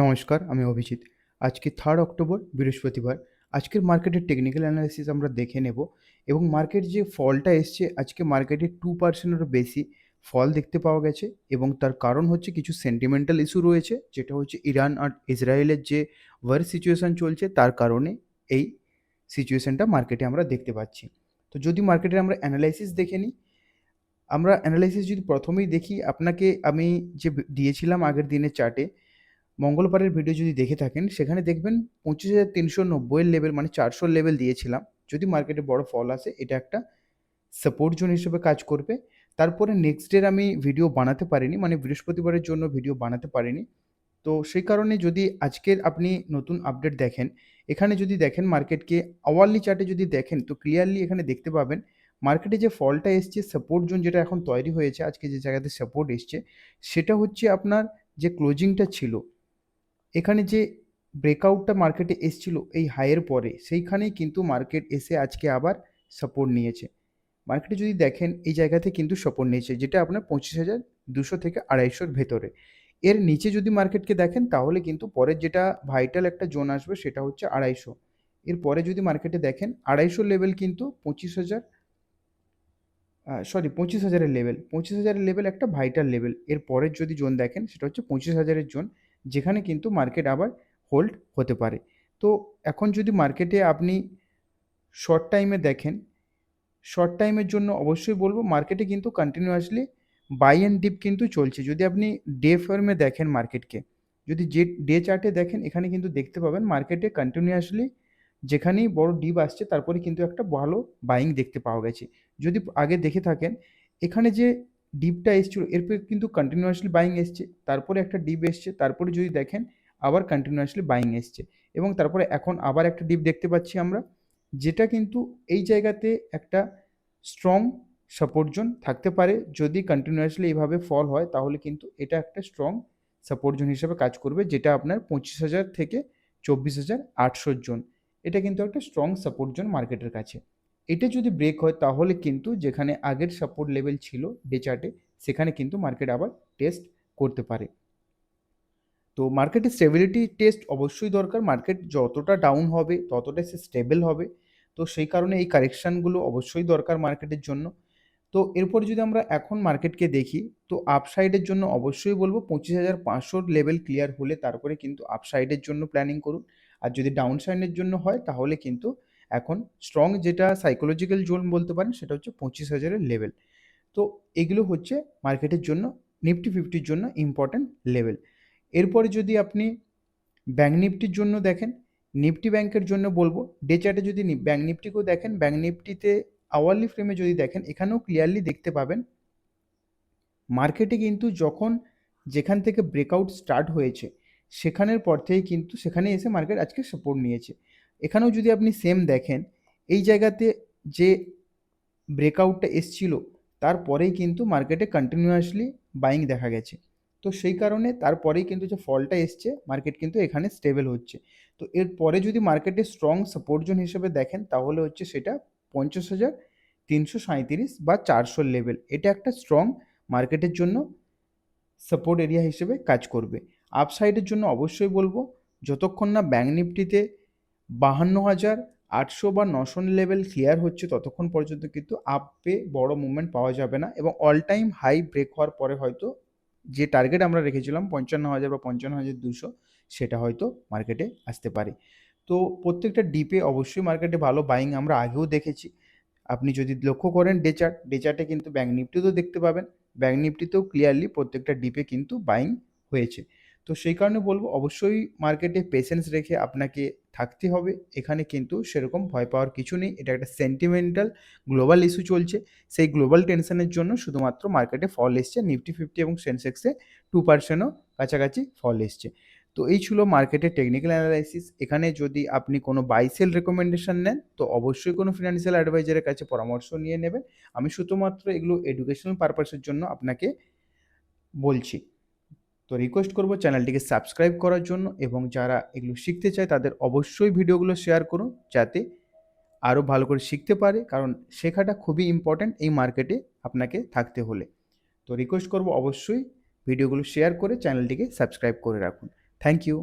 নমস্কার, আমি অভিজিৎ। আজকে থার্ড অক্টোবর বৃহস্পতিবার। আজকের মার্কেটের টেকনিক্যাল অ্যানালিসিস আমরা দেখে নেব এবং মার্কেট যে ফলটা এসছে, আজকে মার্কেটে টু পার্সেন্টেরও বেশি ফল দেখতে পাওয়া গেছে এবং তার কারণ হচ্ছে কিছু সেন্টিমেন্টাল ইস্যু রয়েছে, যেটা হচ্ছে ইরান আর ইসরায়েলের যে ওয়ার সিচুয়েশন চলছে, তার কারণে এই সিচুয়েশনটা মার্কেটে আমরা দেখতে পাচ্ছি। তো যদি মার্কেটের আমরা অ্যানালাইসিস দেখে নিই, আমরা অ্যানালাইসিস যদি প্রথমেই দেখি, আপনাকে আমি যে দিয়েছিলাম আগের দিনের চার্টে মঙ্গলবারের ভিডিও যদি দেখে থাকেন, সেখানে দেখবেন পঁচিশ হাজার তিনশো নব্বইয়ের লেভেল মানে চারশোর লেভেল দিয়েছিলাম। যদি মার্কেটে বড় ফল আসে, এটা একটা সাপোর্ট জোন হিসেবে কাজ করবে। তারপরে নেক্সট ডের আমি ভিডিও বানাতে পারিনি মানে বৃহস্পতিবারের জন্য ভিডিও বানাতে পারিনি। তো সেই কারণে যদি আজকের আপনি নতুন আপডেট দেখেন, এখানে যদি দেখেন মার্কেটকে আওয়ারলি চার্টে যদি দেখেন, তো ক্লিয়ারলি এখানে দেখতে পাবেন মার্কেটে যে ফলটা এসছে সাপোর্ট জোন যেটা এখন তৈরি হয়েছে, আজকে যে জায়গাতে সাপোর্ট এসছে, সেটা হচ্ছে আপনার যে ক্লোজিংটা ছিল এখানে যে ব্রেকআউটটা মার্কেটে এসছিল এই হাইয়ের পরে, সেইখানেই কিন্তু মার্কেট এসে আজকে আবার সাপোর্ট নিয়েছে। মার্কেটে যদি দেখেন, এই জায়গাতে কিন্তু সাপোর্ট নিয়েছে, যেটা আপনার পঁচিশ হাজার দুশো থেকে আড়াইশোর ভেতরে। এর নিচে যদি মার্কেটকে দেখেন, তাহলে কিন্তু পরের যেটা ভাইটাল একটা জোন আসবে, সেটা হচ্ছে আড়াইশো। এর পরে যদি মার্কেটে দেখেন, আড়াইশো লেভেল কিন্তু পঁচিশ হাজার সরি পঁচিশ হাজারের লেভেল পঁচিশ হাজারের লেভেল একটা ভাইটাল লেভেল এর পরের যদি জোন দেখেন, সেটা হচ্ছে পঁচিশ হাজারের জোন যেখানে কিন্তু মার্কেট আবার হোল্ড হতে পারে। তো এখন যদি মার্কেটে আপনি শর্ট টাইমে দেখেন শর্ট টাইমের জন্য অবশ্যই বলব মার্কেটে কিন্তু কন্টিনিউয়াসলি বাই অ্যান্ড ডিপ কিন্তু চলছে। যদি আপনি ডে ফর্মে দেখেন মার্কেটকে যদি যে ডে চার্টে দেখেন, এখানে কিন্তু দেখতে পাবেন মার্কেটে কন্টিনিউয়াসলি যেখানেই বড় ডিপ আসছে, তারপরে কিন্তু একটা ভালো বাইং দেখতে পাওয়া গেছে। যদি আগে দেখে থাকেন, এখানে যে ডিপটা এসছিল এরপর কিন্তু কন্টিনিউয়াসলি বাইং এসছে, তারপরে একটা ডিপ এসছে, তারপরে যদি দেখেন আবার কন্টিনিউয়াসলি বাইং এসছে এবং তারপরে এখন আবার একটা ডিপ দেখতে পাচ্ছি আমরা, যেটা কিন্তু এই জায়গাতে একটা স্ট্রং সাপোর্ট জোন থাকতে পারে, যদি কন্টিনিউয়াসলি এইভাবে ফল হয় তাহলে কিন্তু এটা একটা স্ট্রং সাপোর্ট জোন হিসেবে কাজ করবে, যেটা আপনার পঁচিশ হাজার থেকে চব্বিশ হাজার আটশোর জোন, এটা কিন্তু একটা স্ট্রং সাপোর্ট জোন মার্কেটের কাছে। এটা যদি ব্রেক হয়, তাহলে কিন্তু যেখানে আগের সাপোর্ট লেভেল ছিল ডে চার্টে সেখানে কিন্তু মার্কেট আবার টেস্ট করতে পারে। তো মার্কেটের স্টেবিলিটি টেস্ট অবশ্যই দরকার। মার্কেট যতটা ডাউন হবে, ততটাই সে স্টেবল হবে। তো সেই কারণে এই কারেকশানগুলো অবশ্যই দরকার মার্কেটের জন্য। তো এরপর যদি আমরা এখন মার্কেটকে দেখি, তো আপসাইডের জন্য অবশ্যই বলব পঁচিশ হাজার পাঁচশোর লেভেল ক্লিয়ার হলে তারপরে কিন্তু আপসাইডের জন্য প্ল্যানিং করুন। আর যদি ডাউন সাইডের জন্য হয়, তাহলে কিন্তু এখন স্ট্রং যেটা সাইকোলজিক্যাল জোন বলতে পারেন, সেটা হচ্ছে পঁচিশ হাজারের লেভেল তো এগুলো হচ্ছে মার্কেটের জন্য নিফটি ফিফটির জন্য ইম্পর্ট্যান্ট লেভেল এরপরে যদি আপনি ব্যাঙ্ক নিফটির জন্য দেখেন নিফটি ব্যাংকের জন্য বলব ডে চার্টে যদি ব্যাঙ্ক নিফটিকেও দেখেন ব্যাঙ্ক নিফটিতে আওয়ারলি ফ্রেমে যদি দেখেন, এখানেও ক্লিয়ারলি দেখতে পাবেন মার্কেটে কিন্তু যখন যেখান থেকে ব্রেকআউট স্টার্ট হয়েছে, সেখানের পর থেকে কিন্তু সেখানে এসে মার্কেট আজকে সাপোর্ট নিয়েছে। এখানেও যদি আপনি সেম দেখেন, এই জায়গাতে যে ব্রেকআউটটা এসছিল, তারপরেই কিন্তু মার্কেটে কন্টিনিউয়াসলি বাইং দেখা গেছে। তো সেই কারণে তারপরেই কিন্তু যে ফলটা এসছে মার্কেট কিন্তু এখানে স্টেবল হচ্ছে। তো এরপরে যদি মার্কেটে স্ট্রং সাপোর্ট জোন হিসেবে দেখেন, তাহলে হচ্ছে সেটা পঞ্চাশ হাজার তিনশো সাঁইত্রিশ বা চারশোর লেভেল এটা একটা স্ট্রং মার্কেটের জন্য সাপোর্ট এরিয়া হিসেবে কাজ করবে। আপসাইডের জন্য অবশ্যই বলব, যতক্ষণ না ব্যাঙ্ক নিফটিতে বাহান্ন হাজার আটশো বা নশো লেভেল ক্লিয়ার হচ্ছে ততক্ষণ পর্যন্ত কিন্তু আপে বড় মুভমেন্ট পাওয়া যাবে না এবং অল টাইম হাই ব্রেক হওয়ার পরে হয়তো যে টার্গেট আমরা রেখেছিলাম পঞ্চান্ন হাজার বা পঞ্চান্ন হাজার দুশো, সেটা হয়তো মার্কেটে আসতে পারে। তো প্রত্যেকটা ডিপে অবশ্যই মার্কেটে ভালো বাইং আমরা আগেও দেখেছি। আপনি যদি লক্ষ্য করেন ডে চার্ট ডে চার্টে কিন্তু ব্যাঙ্ক নিফটিতেও দেখতে পাবেন। ব্যাঙ্ক নিফটিতেও ক্লিয়ারলি প্রত্যেকটা ডিপে কিন্তু বাইং হয়েছে। তো সেই কারণে বলব, অবশ্যই মার্কেটে পেশেন্স রেখে আপনাকে থাকতে হবে। এখানে কিন্তু সেরকম ভয় পাওয়ার কিছু নেই। এটা একটা সেন্টিমেন্টাল গ্লোবাল ইস্যু চলছে। সেই গ্লোবাল টেনশনের জন্য শুধুমাত্র মার্কেটে ফল এসছে। নিফটি ফিফটি এবং সেন্সেক্সে টু পার্সেন্টও কাছাকাছি ফল এসছে। তো এই ছিল মার্কেটের টেকনিক্যাল অ্যানালাইসিস এখানে যদি আপনি কোনো বাইসেল রেকমেন্ডেশন নেন, তো অবশ্যই কোনো ফিনান্সিয়াল অ্যাডভাইজারের কাছে পরামর্শ নিয়ে নেবেন। আমি শুধুমাত্র এগুলো এডুকেশনাল পারপাসের জন্য আপনাকে বলছি। তো রিকোয়েস্ট করব চ্যানেলটিকে সাবস্ক্রাইব করার জন্য এবং যারা এগুলো শিখতে চায় তাদের অবশ্যই ভিডিওগুলো শেয়ার করুন যাতে আরও ভালো করে শিখতে পারে। কারণ শেখাটা খুবই ইম্পর্ট্যান্ট এই মার্কেটে আপনাকে থাকতে হলে। তো রিকোয়েস্ট করব অবশ্যই ভিডিওগুলো শেয়ার করে চ্যানেলটিকে সাবস্ক্রাইব করে রাখুন। Thank you